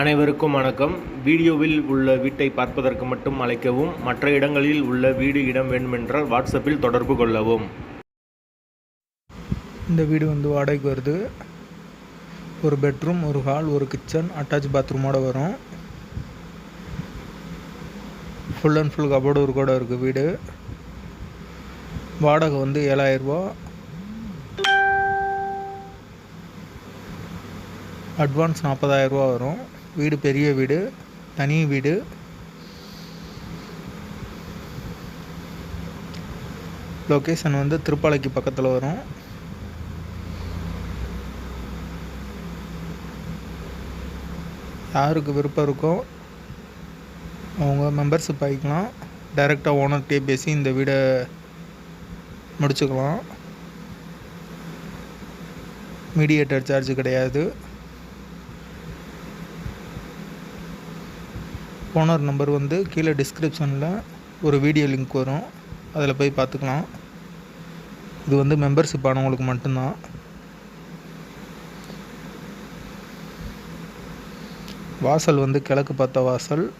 அனைவருக்கும் வணக்கம். வீடியோவில் உள்ள வீட்டை பார்ப்பதற்கு மட்டும் அழைக்கவும் மற்ற இடங்களில் உள்ள வீடு இடம் வேண்டுமென்றால் வாட்ஸ்அப்பில் தொடர்பு கொள்ளவும். இந்த வீடு வந்து வாடகைக்கு வருது. ஒரு பெட்ரூம் ஒரு ஹால் ஒரு கிச்சன் அட்டாச் பாத்ரூமோட வரும். ஃபுல் அண்ட் ஃபுல் கபோர்டு ஒரு கூட இருக்குது வீடு. வாடகை வந்து ஏழாயிரரூபா அட்வான்ஸ் நாற்பதாயிரரூபா வரும். வீடு பெரிய வீடு தனி வீடு. லொக்கேஷன் வந்து திருப்பாலைக்கு பக்கத்தில் வரும். யாருக்கு விருப்பம் இருக்கோ அவங்க மெம்பர்ஷிப் ஆகிக்கலாம் டைரெக்டாக ஓனர்கிட்டே பேசி இந்த வீடை முடிச்சுக்கலாம். மீடியேட்டர் சார்ஜ் கிடையாது. ஓனர் நம்பர் வந்து கீழே டிஸ்கிரிப்ஷனில் ஒரு வீடியோ லிங்க் வரும். அதில் போய் பார்த்துக்கலாம். இது வந்து மெம்பர்ஷிப் ஆனவங்களுக்கு மட்டும்தான். வாசல் வந்து கிழக்கு பார்த்த வாசல்.